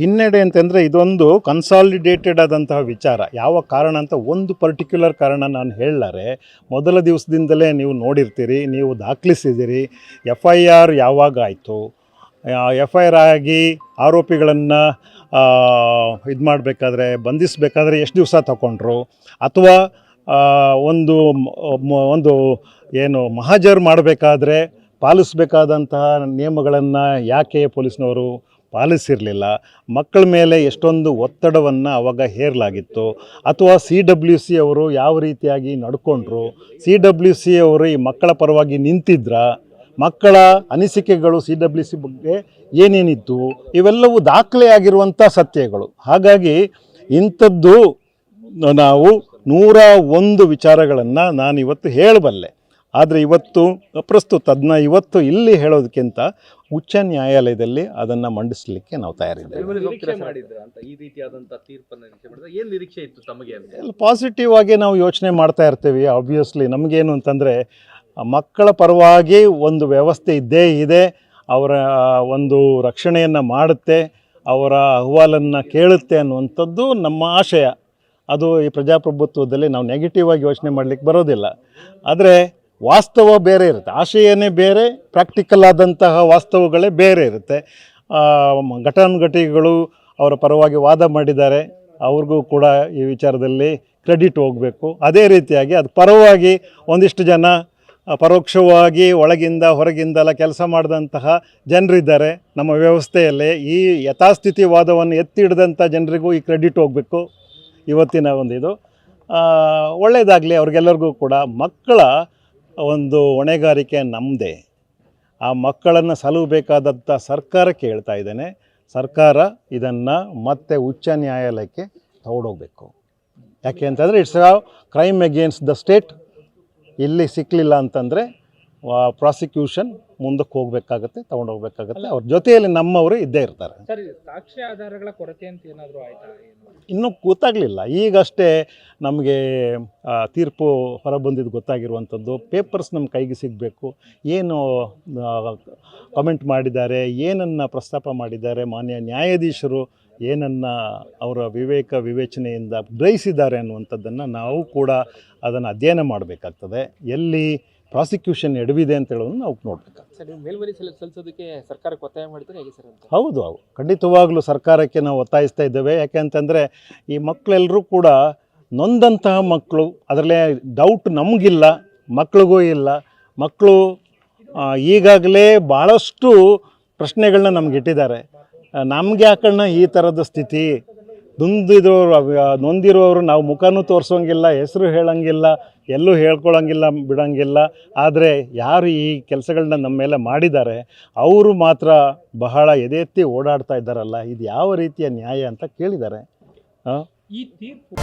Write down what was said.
ಹಿನ್ನಡೆ ಅಂತಂದರೆ ಇದೊಂದು ಕನ್ಸಾಲಿಡೇಟೆಡ್ ಆದಂತಹ ವಿಚಾರ. ಯಾವ ಕಾರಣ ಅಂತ ಒಂದು ಪರ್ಟಿಕ್ಯುಲರ್ ಕಾರಣ ನಾನು ಹೇಳಲಾರೆ. ಮೊದಲ ದಿವಸದಿಂದಲೇ ನೀವು ನೋಡಿರ್ತೀರಿ ನೀವು ದಾಖಲಿಸಿದಿರಿ. ಎಫ್ ಐ ಆರ್ ಯಾವಾಗ ಆಯಿತು? ಎಫ್ ಐ ಆರ್ ಆಗಿ ಆರೋಪಿಗಳನ್ನು ಇದು ಮಾಡಬೇಕಾದ್ರೆ ಬಂಧಿಸಬೇಕಾದ್ರೆ ಎಷ್ಟು ದಿವಸ ತಗೊಂಡ್ರು ಅಥವಾ ಒಂದು ಒಂದು ಏನು ಮಹಾಜರ್ ಮಾಡಬೇಕಾದ್ರೆ ಪಾಲಿಸಬೇಕಾದಂತಹ ನಿಯಮಗಳನ್ನು ಯಾಕೆ ಪೊಲೀಸ್ನವರು ಪಾಲಿಸಿರಲಿಲ್ಲ? ಮಕ್ಕಳ ಮೇಲೆ ಎಷ್ಟೊಂದು ಒತ್ತಡವನ್ನು ಅವಾಗ ಹೇರಲಾಗಿತ್ತು. ಅಥವಾ ಸಿ ಡಬ್ಲ್ಯೂ ಸಿ ಅವರು ಯಾವ ರೀತಿಯಾಗಿ ನಡ್ಕೊಂಡ್ರು? ಸಿ ಡಬ್ಲ್ಯೂ ಸಿ ಅವರು ಈ ಮಕ್ಕಳ ಪರವಾಗಿ ನಿಂತಿದ್ರ? ಮಕ್ಕಳ ಅನಿಸಿಕೆಗಳು ಸಿ ಡಬ್ಲ್ಯೂ ಸಿ ಬಗ್ಗೆ ಏನೇನಿತ್ತು? ಇವೆಲ್ಲವೂ ದಾಖಲೆಯಾಗಿರುವಂಥ ಸತ್ಯಗಳು. ಹಾಗಾಗಿ ಇಂಥದ್ದು ನಾವು ನೂರ ಒಂದು ವಿಚಾರಗಳನ್ನು ನಾನು ಇವತ್ತು ಹೇಳಬಲ್ಲೆ. ಆದರೆ ಇವತ್ತು ಪ್ರಸ್ತುತ ಅದನ್ನ ಇವತ್ತು ಇಲ್ಲಿ ಹೇಳೋದಕ್ಕಿಂತ ಉಚ್ಚ ನ್ಯಾಯಾಲಯದಲ್ಲಿ ಅದನ್ನು ಮಂಡಿಸಲಿಕ್ಕೆ ನಾವು ತಯಾರಿದ್ದೇವೆ. ಪಾಸಿಟಿವ್ ಆಗಿ ನಾವು ಯೋಚನೆ ಮಾಡ್ತಾ ಇರ್ತೀವಿ ಆಬ್ವಿಯಸ್ಲಿ ನಮಗೇನು ಅಂತಂದರೆ ಮಕ್ಕಳ ಪರವಾಗಿ ಒಂದು ವ್ಯವಸ್ಥೆ ಇದ್ದೇ ಇದೆ ಅವರ ಒಂದು ರಕ್ಷಣೆಯನ್ನು ಮಾಡುತ್ತೆ ಅವರ ಅಹವಾಲನ್ನು ಕೇಳುತ್ತೆ ಅನ್ನುವಂಥದ್ದು ನಮ್ಮ ಆಶಯ. ಅದು ಈ ಪ್ರಜಾಪ್ರಭುತ್ವದಲ್ಲಿ ನಾವು ನೆಗೆಟಿವ್ ಆಗಿ ಯೋಚನೆ ಮಾಡಲಿಕ್ಕೆ ಬರೋದಿಲ್ಲ. ಆದರೆ ವಾಸ್ತವ ಬೇರೆ ಇರುತ್ತೆ. ಆಶಯನೇ ಬೇರೆ ಪ್ರಾಕ್ಟಿಕಲ್ ಆದಂತಹ ವಾಸ್ತವಗಳೇ ಬೇರೆ ಇರುತ್ತೆ. ಘಟಾನುಘಟಿಗಳು ಅವರ ಪರವಾಗಿ ವಾದ ಮಾಡಿದ್ದಾರೆ. ಅವ್ರಿಗೂ ಕೂಡ ಈ ವಿಚಾರದಲ್ಲಿ ಕ್ರೆಡಿಟ್ ಹೋಗಬೇಕು. ಅದೇ ರೀತಿಯಾಗಿ ಅದು ಪರವಾಗಿ ಒಂದಿಷ್ಟು ಜನ ಪರೋಕ್ಷವಾಗಿ ಒಳಗಿಂದ ಹೊರಗಿಂದೆಲ್ಲ ಕೆಲಸ ಮಾಡಿದಂತಹ ಜನರಿದ್ದಾರೆ. ನಮ್ಮ ವ್ಯವಸ್ಥೆಯಲ್ಲಿ ಈ ಯಥಾಸ್ಥಿತಿ ವಾದವನ್ನು ಎತ್ತಿ ಹಿಡಿದಂಥ ಜನರಿಗೂ ಈ ಕ್ರೆಡಿಟ್ ಹೋಗಬೇಕು. ಇವತ್ತಿನ ಒಂದು ಇದು ಒಳ್ಳೆಯದಾಗಲಿ ಅವ್ರಿಗೆಲ್ಲರಿಗೂ ಕೂಡ ಮಕ್ಕಳ ಒಂದು ಹೊಣೆಗಾರಿಕೆ ನಮ್ಮದೇ ಆ ಮಕ್ಕಳನ್ನು ಸಲುಬೇಕಾದಂಥ ಸರ್ಕಾರಕ್ಕೆ ಹೇಳ್ತಾ ಇದ್ದೇನೆ. ಸರ್ಕಾರ ಇದನ್ನು ಮತ್ತೆ ಉಚ್ಚ ನ್ಯಾಯಾಲಯಕ್ಕೆ ತಗೊಂಡೋಗ್ಬೇಕು. ಯಾಕೆ ಅಂತಂದರೆ, it's a crime against the state. ಇಲ್ಲಿ ಸಿಕ್ಕಲಿಲ್ಲ ಅಂತಂದರೆ ಪ್ರಾಸಿಕ್ಯೂಷನ್ ಮುಂದಕ್ಕೆ ಹೋಗಬೇಕಾಗತ್ತೆ ಹೋಗಬೇಕಾಗತ್ತೆ ಅವ್ರ ಜೊತೆಯಲ್ಲಿ ನಮ್ಮವರು ಇದ್ದೇ ಇರ್ತಾರೆ. ಸರ್ ಇದು ಸಾಕ್ಷ್ಯ ಆಧಾರಗಳ ಕೊರತೆ ಅಂತ ಏನಾದರೂ ಆಯ್ತಾ? ಇನ್ನೂ ಗೊತ್ತಾಗಲಿಲ್ಲ. ಈಗಷ್ಟೇ ನಮಗೆ ತೀರ್ಪು ಹೊರಬಂದಿದ್ದು ಗೊತ್ತಾಗಿರುವಂಥದ್ದು. ಪೇಪರ್ಸ್ ನಮ್ಮ ಕೈಗೆ ಸಿಗಬೇಕು. ಏನು ಕಮೆಂಟ್ ಮಾಡಿದ್ದಾರೆ ಏನನ್ನು ಪ್ರಸ್ತಾಪ ಮಾಡಿದ್ದಾರೆ ಮಾನ್ಯ ನ್ಯಾಯಾಧೀಶರು ಏನನ್ನು ಅವರ ವಿವೇಕ ವಿವೇಚನೆಯಿಂದ ಗ್ರಹಿಸಿದ್ದಾರೆ ಅನ್ನುವಂಥದ್ದನ್ನು ನಾವು ಕೂಡ ಅದನ್ನು ಅಧ್ಯಯನ ಮಾಡಬೇಕಾಗ್ತದೆ. ಎಲ್ಲಿ ಪ್ರಾಸಿಕ್ಯೂಷನ್ ಎಡವಿದೆ ಅಂತ ಹೇಳೋದನ್ನು ನಾವು ನೋಡ್ಬೇಕು ಸಲ್ಲಿಸೋದಕ್ಕೆ ಸರ್ಕಾರಕ್ಕೆ ಒತ್ತಾಯ ಮಾಡಿದ್ರೆ ಹೇಗೆ ಸರ್ ಅಂತ? ಹೌದು ಹೌದು. ಖಂಡಿತವಾಗ್ಲೂ ಸರ್ಕಾರಕ್ಕೆ ನಾವು ಒತ್ತಾಯಿಸ್ತಾ ಇದ್ದೇವೆ. ಯಾಕೆ ಅಂತಂದರೆ ಈ ಮಕ್ಕಳೆಲ್ಲರೂ ಕೂಡ ನೊಂದಂತಹ ಮಕ್ಕಳು ಅದರಲ್ಲೇ ಡೌಟ್ ನಮಗಿಲ್ಲ ಮಕ್ಳಿಗೂ ಇಲ್ಲ. ಮಕ್ಕಳು ಈಗಾಗಲೇ ಭಾಳಷ್ಟು ಪ್ರಶ್ನೆಗಳನ್ನ ನಮ್ಗೆ ಇಟ್ಟಿದ್ದಾರೆ. ನಮಗೆ ಯಾಕಣ್ಣ ಈ ಥರದ ಸ್ಥಿತಿ? ನೊಂದಿರೋರು ನೊಂದಿರೋರು ನಾವು ಮುಖನೂ ತೋರಿಸೋಂಗಿಲ್ಲ, ಹೆಸರು ಹೇಳೋಂಗಿಲ್ಲ, ಎಲ್ಲೂ ಹೇಳ್ಕೊಳ್ಳೋಂಗಿಲ್ಲ ಬಿಡೋಂಗಿಲ್ಲ. ಆದರೆ ಯಾರು ಈ ಕೆಲಸಗಳನ್ನ ನಮ್ಮ ಮೇಲೆ ಮಾಡಿದ್ದಾರೆ, ಅವರು ಮಾತ್ರ ಬಹಳ ಎದೆತ್ತಿ ಓಡಾಡ್ತಾ ಇದ್ದಾರಲ್ಲ ಇದು ಯಾವ ರೀತಿಯ ನ್ಯಾಯ ಅಂತ ಕೇಳಿದ್ದಾರೆ. ಈ ತೀರ್ಪು